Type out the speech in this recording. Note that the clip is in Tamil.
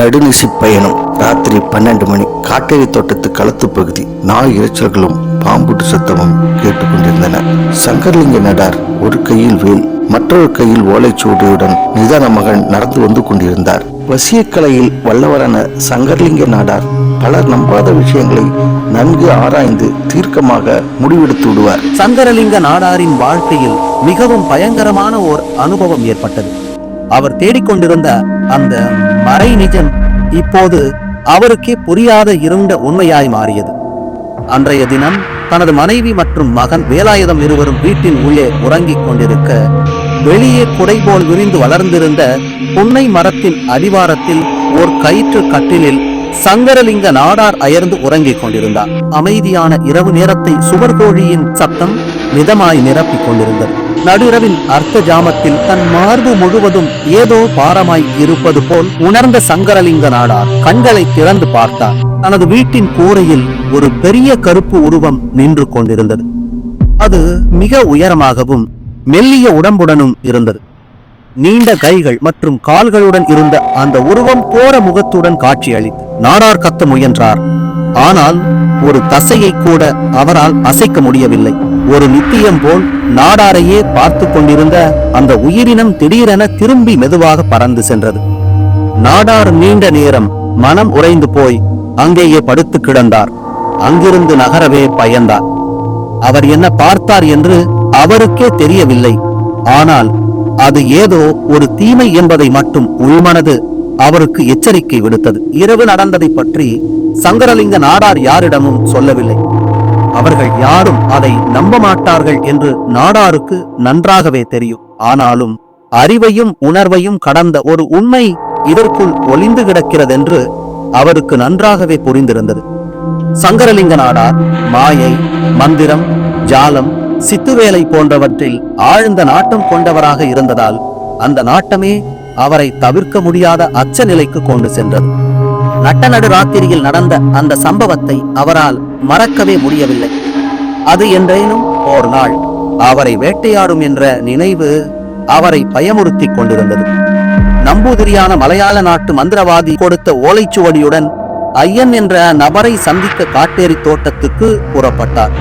நடுநிசி பயணம் ராத்திரி பன்னெண்டு மணி. காட்டேரி தோட்டத்து களத்து பகுதி. நாய் இறைச்சல்களும் பாம்புட்டு சத்தமும் கேட்டுக்கொண்டிருந்தன. சங்கர்லிங்க நடார் ஒரு கையில் வேல் மற்றொரு கையில் ஓலைச்சுவடியுடன் நிதான மகன் நடந்து வந்து கொண்டிருந்தார். வசியக்கலையில் வல்லவரான சங்கர்லிங்க நாடார் பலர் நம்பாத விஷயங்களை நன்கு ஆராய்ந்து தீர்க்கமாக முடிவெடுத்து விடுவார். சங்கரலிங்க நாடாரின் வாழ்க்கையில் மிகவும் பயங்கரமான ஓர் அனுபவம் ஏற்பட்டது. அவர் தேடிக்கொண்டிருந்த அந்த மறை நிஜம் இப்போது அவருக்கே புரியாத இருண்ட உண்மையாய் மாறியது. அன்றைய தினம் தனது மனைவி மற்றும் மகன் வேலாயுதம் இருவரும் வீட்டின் உள்ளே உறங்கிக் கொண்டிருக்க வெளியே குடை போல் விரிந்து வளர்ந்திருந்த புன்னை மரத்தின் அடிவாரத்தில் ஓர் கயிற்று கட்டிலில் சங்கரலிங்க நாடார் அயர்ந்து உறங்கிக் கொண்டிருந்தார். அமைதியான இரவு நேரத்தை சுவர்கோழியின் சத்தம் மிதமாய் நிரப்பிக் கொண்டிருந்தது நடுரவின் அர்த்த ஜாமத்தில் தன் மார்பு முழுவதும் ஏதோ பாரமாய் இருப்பது போல் உணர்ந்த சங்கரலிங்க நாடார் கண்களை திறந்து பார்த்தார். தனது வீட்டின் கூரையில் ஒரு பெரிய கருப்பு உருவம் நின்று கொண்டிருந்தது. அது மிக உயரமாகவும் மெல்லிய உடம்புடனும் இருந்தது. நீண்ட கைகள் மற்றும் கால்களுடன் இருந்த அந்த உருவம் கோர முகத்துடன் காட்சியளித்து நாடார் கத்த முயன்றார். ஆனால் ஒரு தசையை கூட அவரால் அசைக்க முடியவில்லை. ஒரு நித்தியம் போல் நாடாரையே பார்த்து கொண்டிருந்த அந்த உயிரினம் திடீரென திரும்பி மெதுவாக பறந்து சென்றது. நாடார் நீண்ட நேரம் மனம் உறைந்து போய் அங்கேயே படுத்து கிடந்தார். அங்கிருந்து நகரவே பயந்தார். அவர் என்ன பார்த்தார் என்று அவருக்கே தெரியவில்லை. ஆனால் அது ஏதோ ஒரு தீமை என்பதை மட்டும் உள்மனது அவருக்கு எச்சரிக்கை விடுத்தது. இரவு நடந்ததை பற்றி சங்கரலிங்க நாடார் யாரிடமும் சொல்லவில்லை. அவர்கள் யாரும் அதை நம்ப மாட்டார்கள் என்று நாடாருக்கு நன்றாகவே தெரியும். ஆனாலும் அறிவையும் உணர்வையும் கடந்த ஒரு உண்மை இதற்குள் ஒளிந்து கிடக்கிறதென்று அவருக்கு நன்றாகவே புரிந்திருந்தது. சங்கரலிங்க நாடார் மாயை மந்திரம் ஜாலம் சித்துவேலை போன்றவற்றில் ஆழ்ந்த நாட்டம் கொண்டவராக இருந்ததால் அந்த நாட்டமே அவரை தவிர்க்க முடியாத அச்ச நிலைக்கு கொண்டு சென்றது. நட்ட நடு ராத்திரியில் நடந்த அந்த சம்பவத்தை அவரால் மறக்கவே முடியவில்லை. அது என்றேனும் ஓர் நாள் அவரை வேட்டையாடும் என்ற நினைவு அவரை பயமுறுத்திக் கொண்டிருந்தது. நம்பூதிரியான மலையாள நாட்டு மந்திரவாதி கொடுத்த ஓலைச்சுவடியுடன் ஐயன் என்ற நபரை சந்திக்க காட்டேரி தோட்டத்துக்கு புறப்பட்டார்.